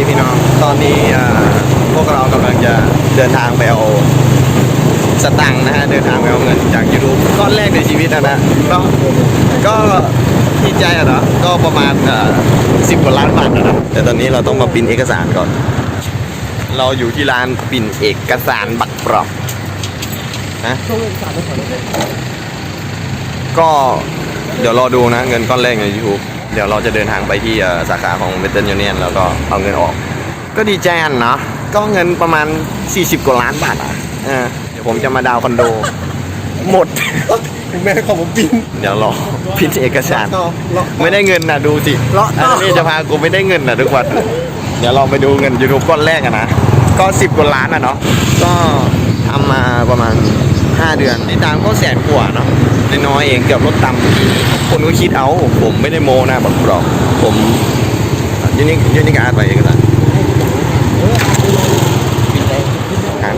ดีพี่น้อง ตอนนี้อ่าพวกเรากำลังจะเดินทางไปเอาสตังค์นะฮะเดินทางไปเอาเงินจากยูทูบก้อนแรกในชีวิตนะนะก็ก็ดีใจอะเนาะก็ประมาณสิบกว่าล้านบาทอะนะแต่ตอนนี้เราต้องมาปริ้นเอกสารก่อน เราอยู่ที่ร้านปริ้นเอกสารบัตรปลอมนะช่วงเอกสารไปก่อนเลยก็เดี๋ยวรอดูนะ เงินก้อนแรกใน YouTube เดี๋ยวเราจะเดินทางไปที่เอ่อสาขาของเ e เ e ิร์นยูเนียนแล้วก็เอาเงินออก ก็ดีใจอันเนาะก็เงินประมาณ 40 กว่าล้านบาทอะเออเดี๋ยวผมจะมาดาวน์คอนโด หมดแม่ของผมปินเดี๋ยวรอพิมพ์เอกสารต่อเลาะไม่ได้เงินนะดูสิเลาะต่ออันนี้จะพากูไม่ได้เงินนะทุกวันเดี๋ยวเราไปดูเงิน YouTube ก้อนแรกอะนะก็10กว่าล้านอะเนาะก็ทำมาประมาณ 5 เดือนที่ตามก็แสนกว่าเนาะน้อยเองเกือบลดต่ำคนก็คิดเอาผมไม่ได้โมนะบอกหรอกผมยูนิคยูนิคอาร์ตไปเองนะอะ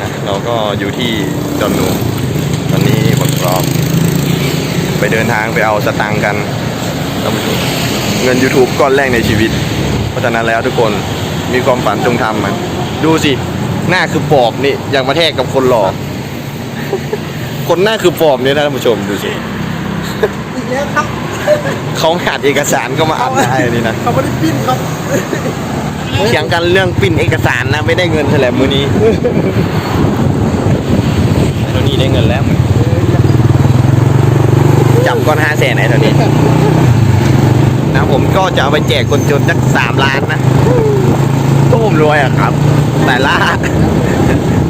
นะเราก็อยู่ที่ดอนนูตอนนี้บักกรอบ ไปเดินทางไปเอาสตังกันเงิน YouTube ก้อนแรกในชีวิต เพราะฉะนั้นแล้วทุกคนมีความฝันจงทำมัน ดูสิ หน้าคือปอบนี่อยากมาแทกกับคนหล่อ คนหน้าคือปอบเนี่ยนะท่านผู้ชมดูสิอีกแล้วครับเขาหัดเอกสารก็มาอัดได้นี่นะเขาไม่ได้ปิ้นครับเถียงกันเรื่องปิ้นเอกสารนะไม่ได้เงินแถลมือนี้ไอ้ตัวนี้ได้เงินแล้วมึงจำก้อนห้าแสนไหนตัวนี้นะผมก็จะเอาไปแจกคนจนสักสามล้านนะตุ้มรวยอะครับ แต่ละ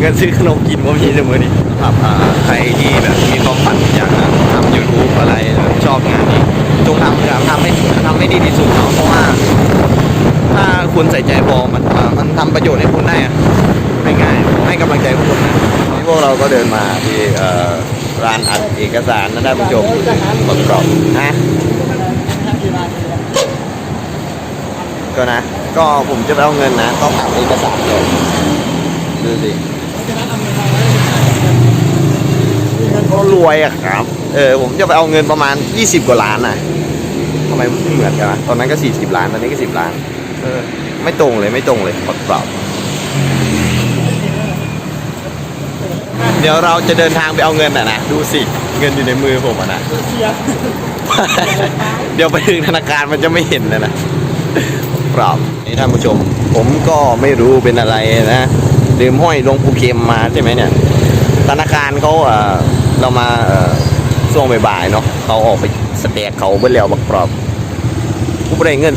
เงินซื้อขนมกินผมมีเสมอนี่ครับอ่าใครที่แบบมีความฝันอยากจะทำยูทูบอะไรชอบงานนี้จงทำครับทำให้ทำให้ดีที่สุดเนาะเพราะว่า ถ้าคุณใส่ใจพอมันอ่ามันทำประโยชน์ให้คุณได้อะไม่ง่ายให้กำลังใจพวกคุณนะนี่พวกเราก็เดินมาที่เอ่อร้านอัดเอกสารนะท่านผู้ชมประกอบนะก็นะ ก็ผมจะไปเอาเงินนะ ต้องอัดเอกสารเลยดูสิ เงินเขารวยอะครับ เออผมจะไปเอาเงินประมาณ 20 กว่าล้านนะทำไมไม่เหมือนกันนะตอนนั้นก็ 40 ล้านตอนนี้ก็ 10 ล้าน เออ ไม่ตรงเลยไม่ตรงเลยเปล่าๆเดี๋ยวเราจะเดินทางไปเอาเงินอะนะดูสิเงินอยู่ในมือผมอะนะเชียร์เดี๋ยวไปถึงธนาคารมันจะไม่เห็นเลยนะปรับนี่ท่านผู้ชม ผมก็ไม่รู้เป็นอะไรนะลืมห้อยหลวงปูเข็มมาใช่ไหมเนี่ยธนาคารเขาเอ่อ เรามาเอ่อช่วงบ่ายๆเนาะเขาออกไปสแต็กเขาเมื่อแล้วบักปรอบกูไม่ได้เงิน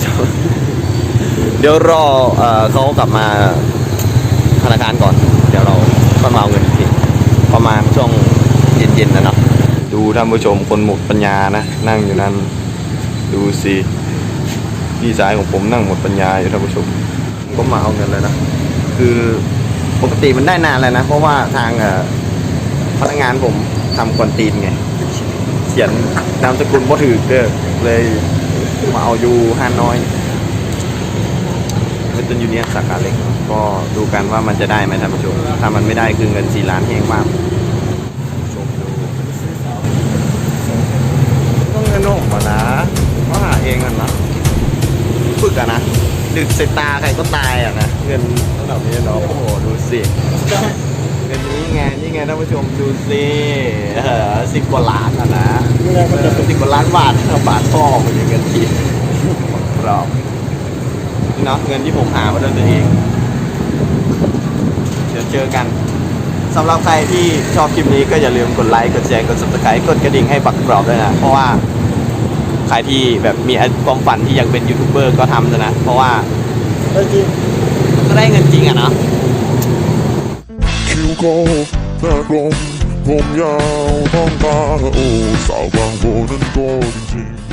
เดี๋ยวรอเอ่อเขากลับมาธนาคารก่อน เดี๋ยวเราค่อยมาเอาเงินอีกทีประมาณช่วงเย็นๆนะเนาะดูท่านผู้ชมคนหมดปัญญานะ นั่งอยู่นั้นดูสิพี่สายของผมนั่งหมดปัญญาอยู่ท่านผู้ชมผมก็มาเอาเงินเลยนะ คือปกติมันได้นานแล้วนะ เพราะว่าทางเอ่อ พนักงานผมทำควนตีนไง เขียนนามสกุลบ่ถือเด้อเลยมาเอาอยู่ห้าน้อยเป็นต้นยูเนียสาขาเล็ก ก็ดูกันว่ามันจะได้ไหมท่านผู้ชม ถ้ามันไม่ได้คือเงินสี่ล้านแห้งมากต้องเงินออกมานะว่าหาเองกันนะฝึกอะนะดึกใส่ตาใครก็ตายอะนะ เงินระดับนี้เนาะโอ้โห ดูสิ เงินนี้ไงนี่ไงท่านผู้ชมดูสิเออสิบกว่าล้านอะนะสิบกว่าล้านบาทบาทพ่อมันยังเงินทีกรอบนี่เนาะเงินที่ผมหามาด้วยตัวเองเดี๋ยวเจอกันสำหรับใครที่ชอบคลิปนี้ก็อย่าลืมกดไลค์กดแชร์กด subscribe กดกระดิ่งให้ปักกรอบด้วยนะเพราะว่าใครที่แบบมีความฝันที่อยากเป็นยูทูบเบอร์ก็ทำนะ เพราะว่าเออจริงก็ได้เงินจริงอะเนาะ คิ้วโกหน้ากลมผมยาวท้